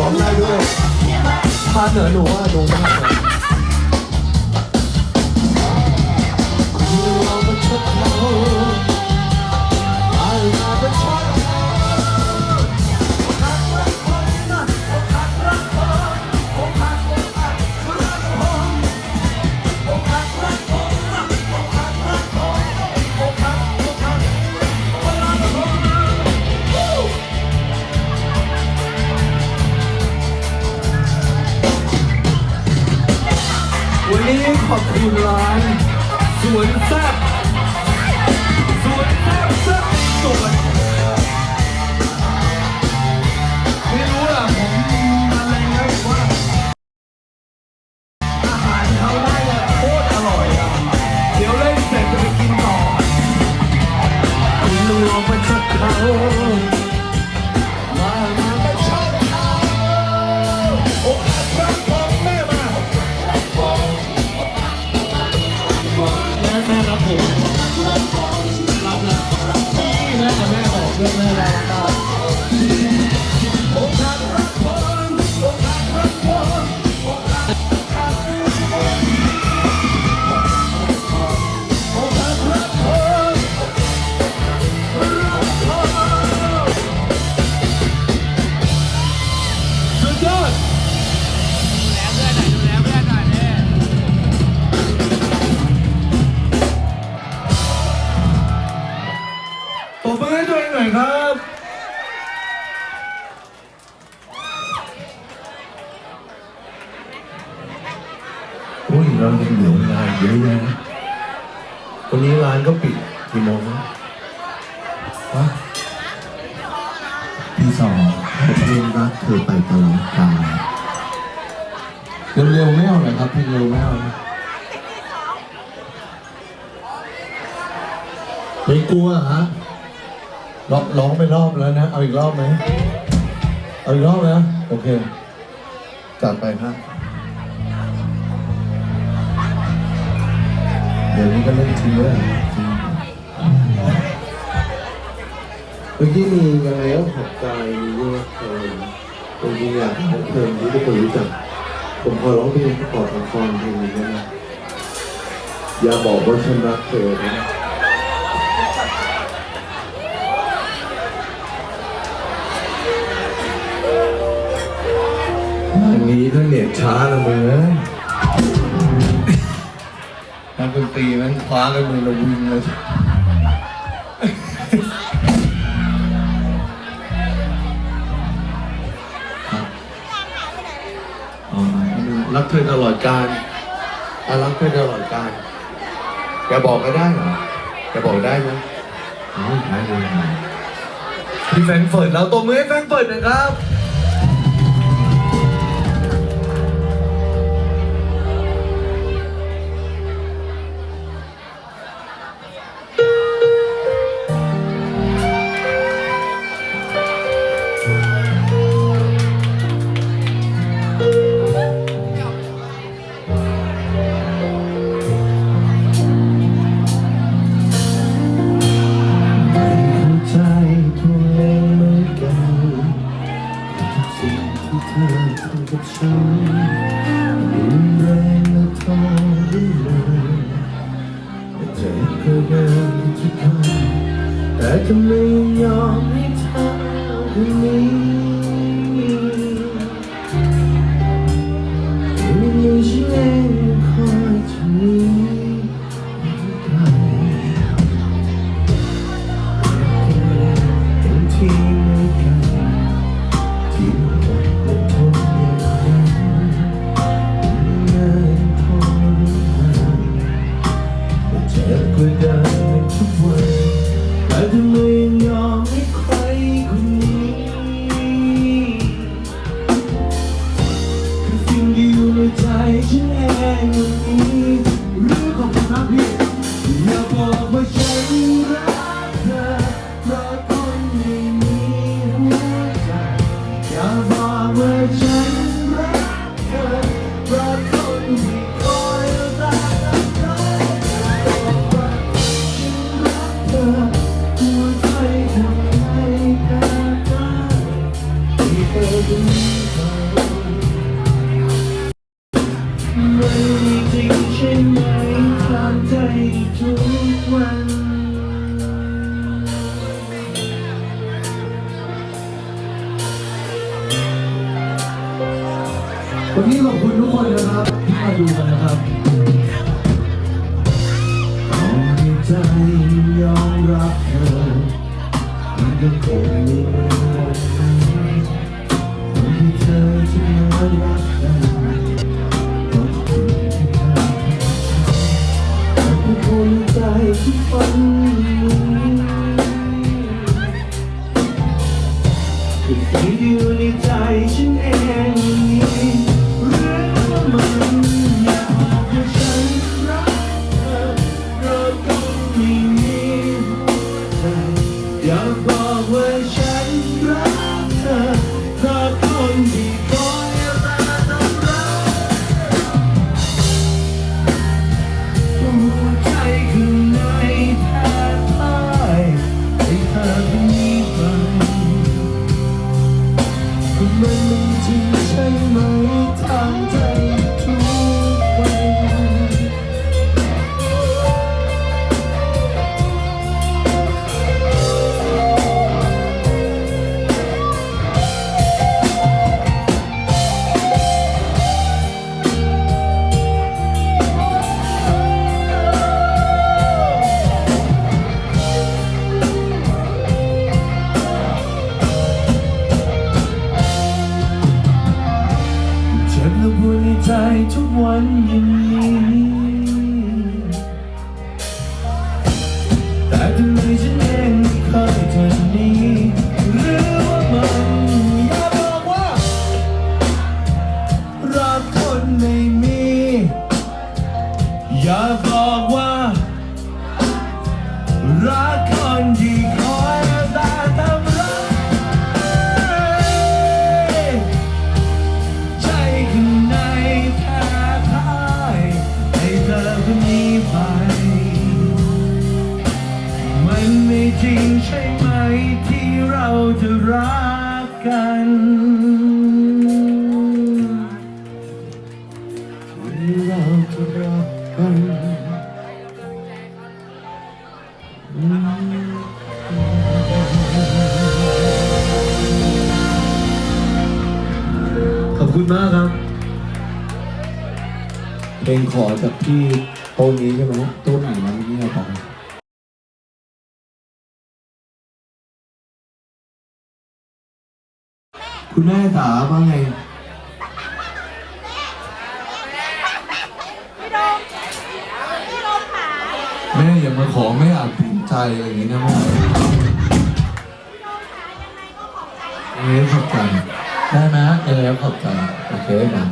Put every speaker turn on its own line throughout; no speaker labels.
ร้องได้ด้วยพาเหนือหนูว่าดูมากเลย อบคุร้านสวนแซ่บานก็ปิดกี่โมงนะฮะ
ที่สองเพลงรักเธอไปตลอดกาล
เร็วๆไม่เอาหน่อยครับเพลงเร็วไม่เอานะไม่กลัวฮะร้องร้องไปรอบแล้วนะ เอาอีกรอบไหมเอาอีกรอบนะ โอเคจัดไปครับเดี๋ยวนี้ก็เล่นทีเลยเมื่อกี้มียังไงก็ขับใจมีเยอะเลยจริงอยากให้เพลงที่ทุกคนรู้จัก ผมขอร้องเพลงประกอบละครเพลงนี้ได้ไหมอย่าบอกว่าฉันรักเธอนะอันนี้ถ้าเน็ตช้าละมึงเอ้ยนักดนตรีมันคว้ากันมือระวิงเลย รักเธอตลอดการอะรักเธอตลอดการแกบอกก็ได้เหรอแกบอกได้ไหม
อ๋อได้เลย
พี่แฟงเฟิร์ตเราตัวมือให้แฟงเฟิร์ตนะครับ
ที่เราจะรักาว่าไง พี่โด
มพี่ดมขาแม่อย่ามาขอไม่อาจผิดใจอะไรอย่างนี้นะแม่พี่โดมขายังไงก็
ขอบใจนะ เอ้ยขอบใจได้นะเอ้ยขอบใจโอเคนะ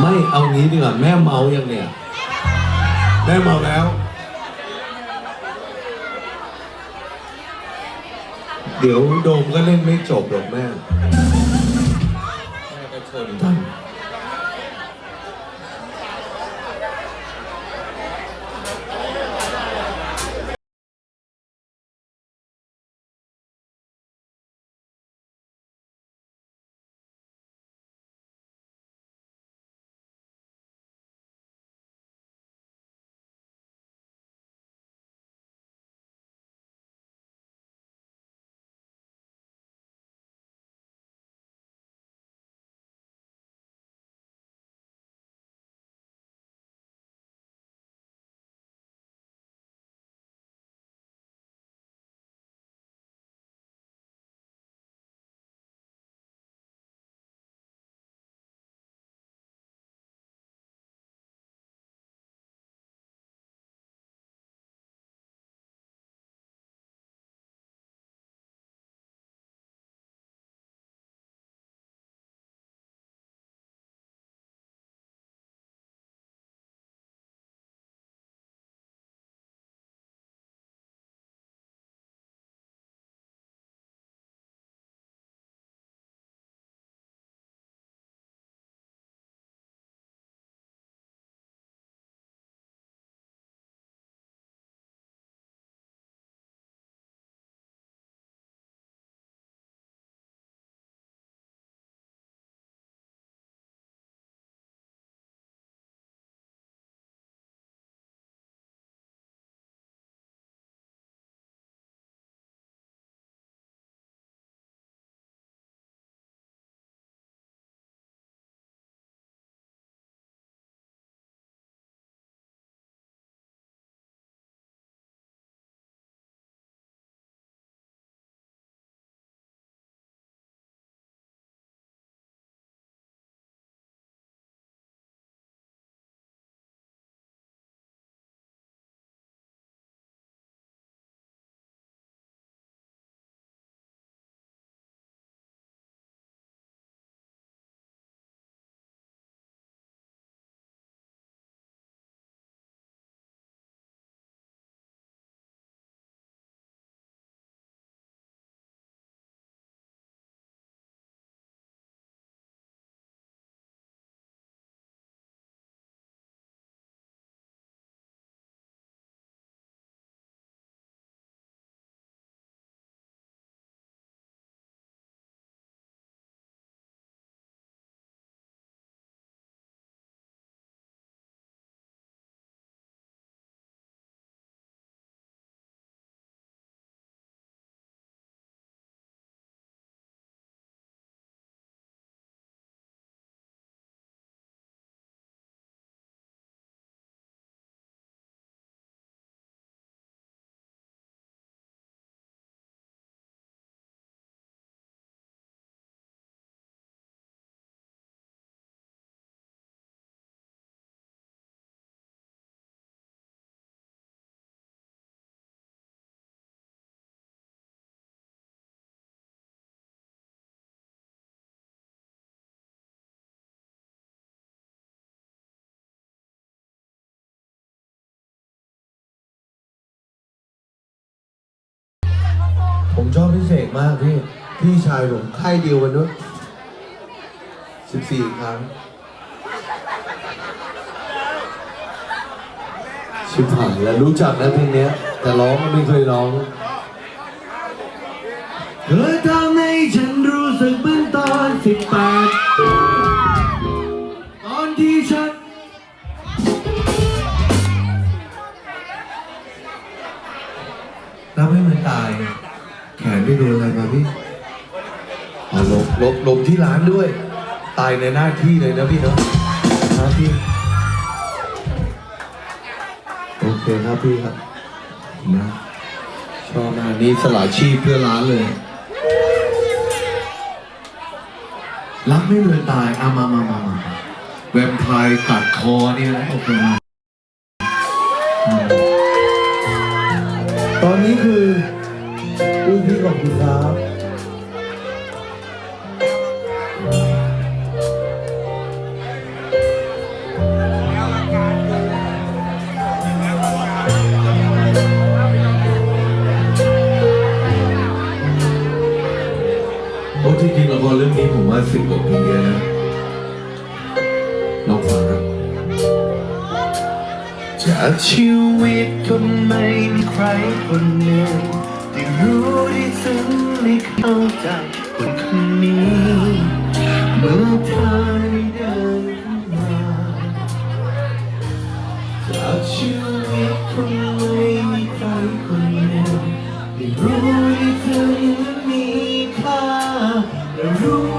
ไม่เอางี้ดีกว่าแม่เมาอย่างเนี้ยแม่เมาแล้ว เดี๋ยวโดมก็เล่นไม่จบหรอกแม่แม่ก็ชน
ผมชอบพี่เสกมากพี่พี่ชายผมค่ายเดียวกันด้วยสิบสี่ครั้ง ชิบหายแล้วรู้จักนะเพลงเนี้ย แต่ร้องไม่เคยร้อง
เธอทำให้ฉันรู้สึกเหมือนตอนสิบแปด อ๋อลบลบลบที่ร้านด้วย ตายในหน้าที่เลยนะพี่เนาะครับพี่ โอเคครับพี่ครับนะชอบมากนี่สละชีพเพื่อร้านเลย รักไม่เลยตายอามามามามาแวมไพร์กัดคอนี่นะโอเคมาตอนนี้คืออุ้ยพี่ขอบคุณครับากชีวิตคนไม่มีใครคนหนึ่งที่รู้ที่ซึ้งไม่เข้าใจคนคนนี้เมื่อเธอได้เดินเข้ามาจากชีวิตคนไม่มีใครคนหนึ่งที่รู้ที่เธอยังมีค่าและรู้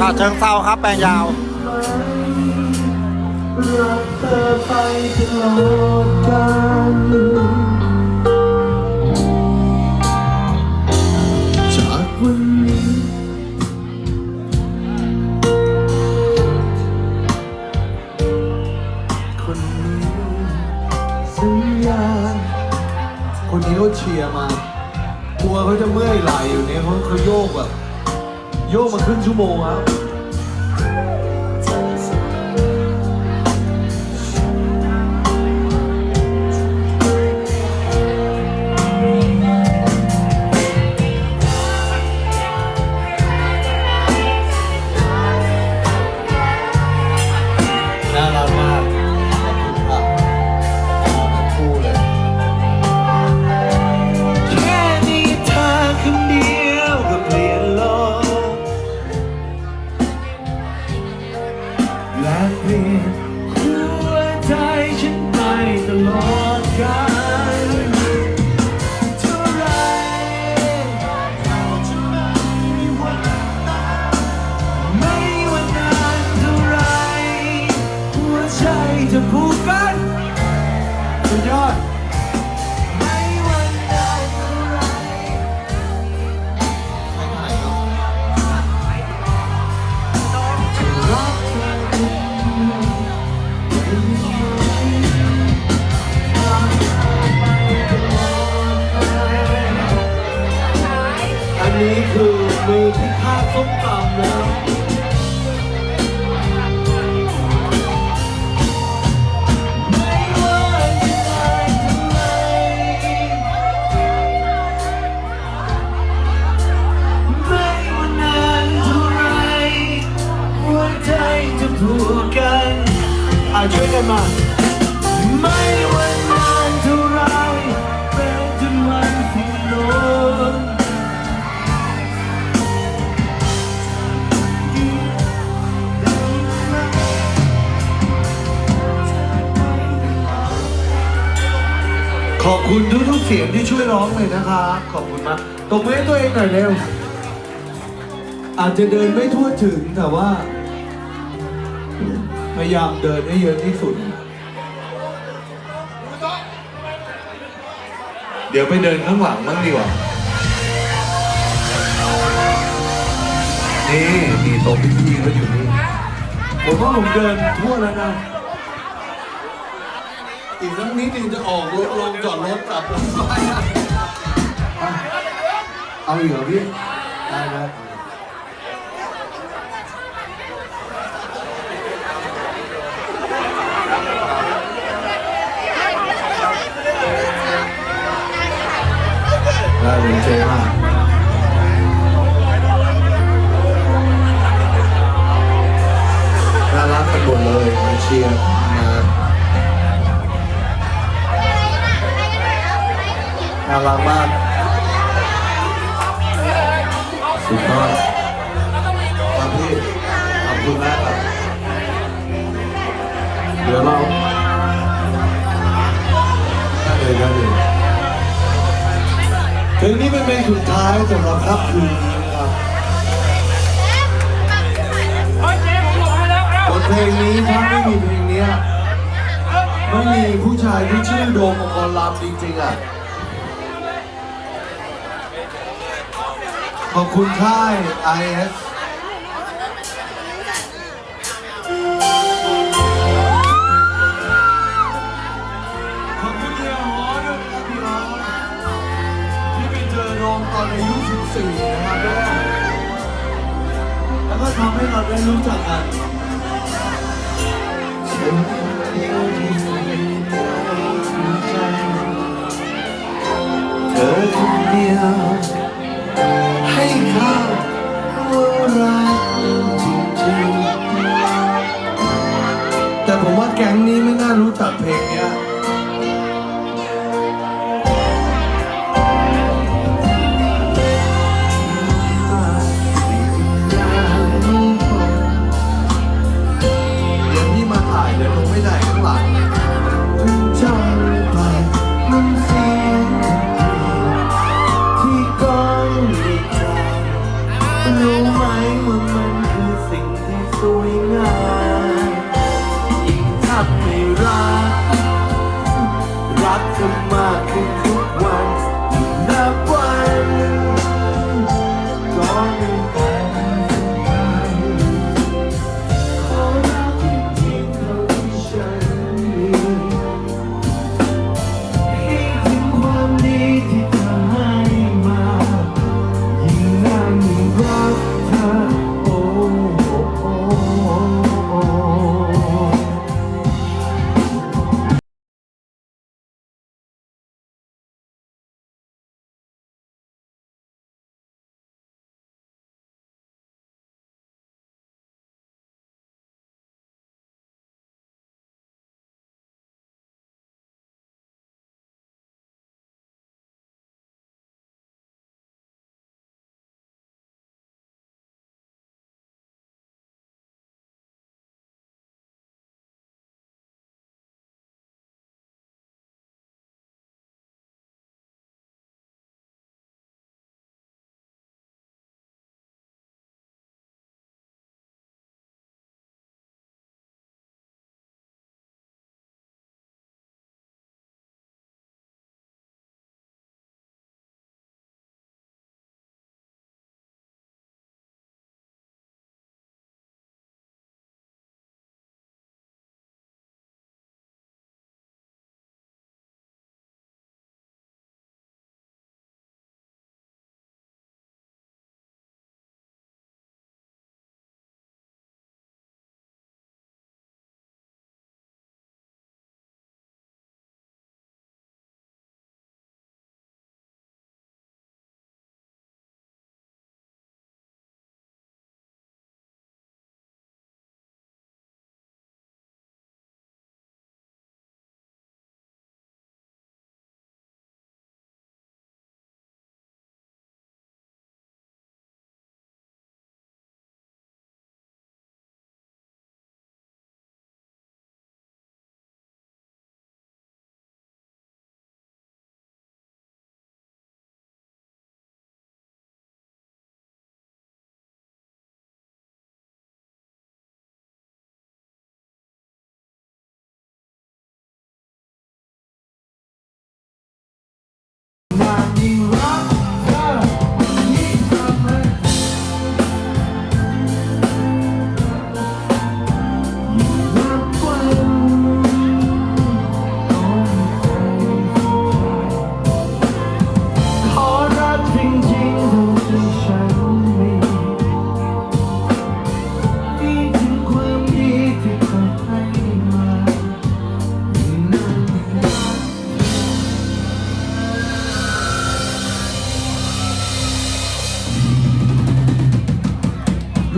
ฉะเชิ
งเซาครับแปลงยาว
รักเธอไปตลอดกาลจากวันนี้ คนนี้สัญญาคนนี้เขาเชียร์มากลัวเขาจะเมื่อยไหลอยู่เนี่ยเขาเขาโยกแบบ โยกม ขอบคุณทุกๆเสียงที่ช่วยร้องเลยนะครับขอบคุณมากตบมือให้ตัวเองหน่อยเร็ว อาจจะเดินไม่ทั่วถึงแต่ว่า พยายามเดินให้เยอะที่สุด เดี๋ยวไปเดินข้างหลังบ้างดีกว่า นี่มีต๊ะพิธีก็อยู่นี่ผมว่าผมเดินทั่วแล้วนะ อีกสักนิดนึงจะออกรถลงจอดรถกลับเอาอีกเหรอพี่ได้ได้ได้เลยเจ๊มากน่ารักกันหมดเลยมาเชียร์มา น่ารักมากสุดยอดครับพี่ขอบคุณมากครับเดี๋ยวเราได้เลยได้เลยเพลงนี้เป็นเพลงสุดท้ายสำหรับค่ำคืนนี้นะครับ
โอ้ยเจ๊ผมบอกให้แล้วเอ้า
บทเพลงนี้ถ้าไม่มีเพลงเนี้ยไม่มีผู้ชายที่ชื่อโดมมงคลลำจริงๆอะ ขอบคุณค่าย IS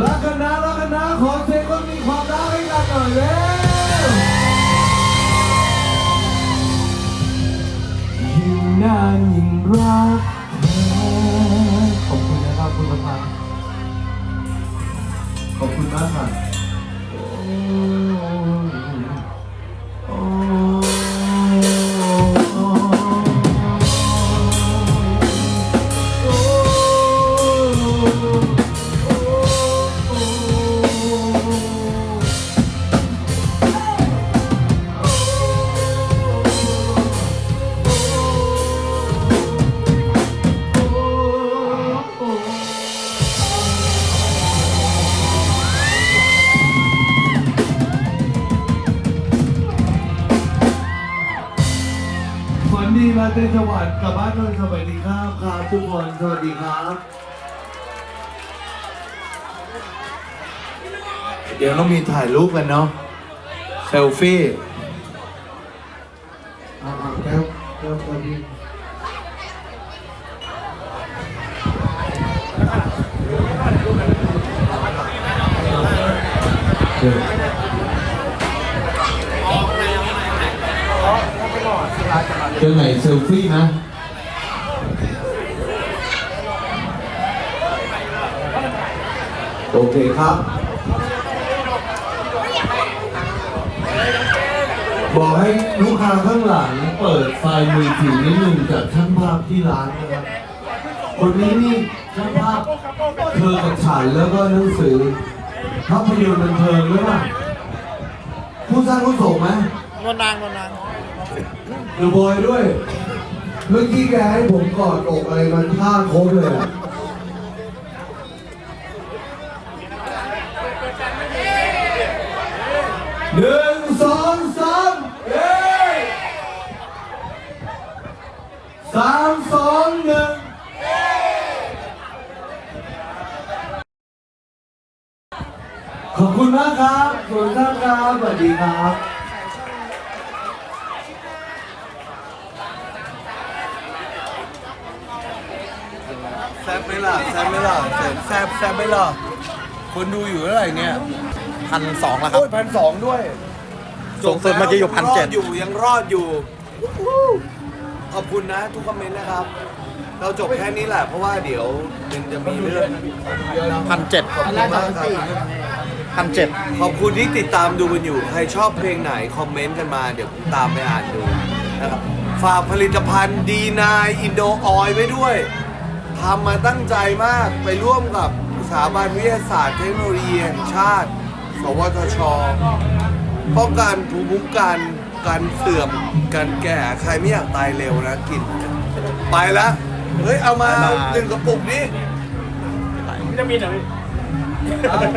รักกันนะรักกันนะขอเสียงคนมีความรักให้กันหน่อยเร็วยิ่งนานยิ่งรักขอบคุณนะครับคุณประภาขอบคุณมากรับ
ราตรีสวัสดิ์กลับบ้านโดยสวัสดีครับครับทุกคนสวัสดีครับ เดี๋ยวเรามีถ่ายรูปกันเนาะเซลฟี่อ่าๆแก้วแก้วแก้วพี่เชิญเจอไหนเซลฟี่นะโอเคครับ บอกให้ลูกค้าข้างหลังเปิดไฟมือถือนิดนึงจากช่างภาพที่ร้านนะครับคนนี้นี่ช่างภาพเธอกับฉันแล้วก็หนังสือภาพยนตร์บันเทิงด้วยป่ะผู้สร้างผู้ส่งไหม
นวลนางนวลนาง
เดอะบอยด้วย เมื่อกี้แกให้ผมกอดอกอะไรมันท่าโค้งเลยอะหนึ่งสองสามเฮ้สามสองหนึ่งขอบคุณมากครับขอบคุณครับครับสวัสดีครับ
แซบไหมล่ะแซบไหมล่ะแซบแซบแซบไหมล่ะคนดูอยู่เท่าไหร่เนี่ย
พันสองแล้วครับ
โอ้ยพันสองด้วย
สูงสุดเมื่อกี้อยู่
งรอด
1,700
อยู่ยังรอดอยู่ ขอบคุณนะทุกคอมเมนต์นะครับ เราจบแค่นี้แหละเพราะว่าเดี๋ยวยังจะมีเรื่อง
พันเจ็ด
ขอบคุณมากครับ
พันเจ็ด
ขอบคุณที่ติดตามดูกันอยู่ ใครชอบเพลงไหน คอมเมนต์กันมา เดี๋ยวผมตามไปอ่านดูนะครับ ฝากผลิตภัณฑ์ดีนายอินโดออยไว้ด้วย ทำมาตั้งใจมากไปร่วมกับสถาบันวิทยาศาสตร์เทคโนโลยีแห่งชาติ สวทช ป้องกันภูมิคุ้มกันการเสื่อมการแก่ใครไม่อยากตายเร็วนะกิน ไปแล้วเฮ้ย เอามาหนึ่งกระปุกนี้
วิตามินเหรอพี่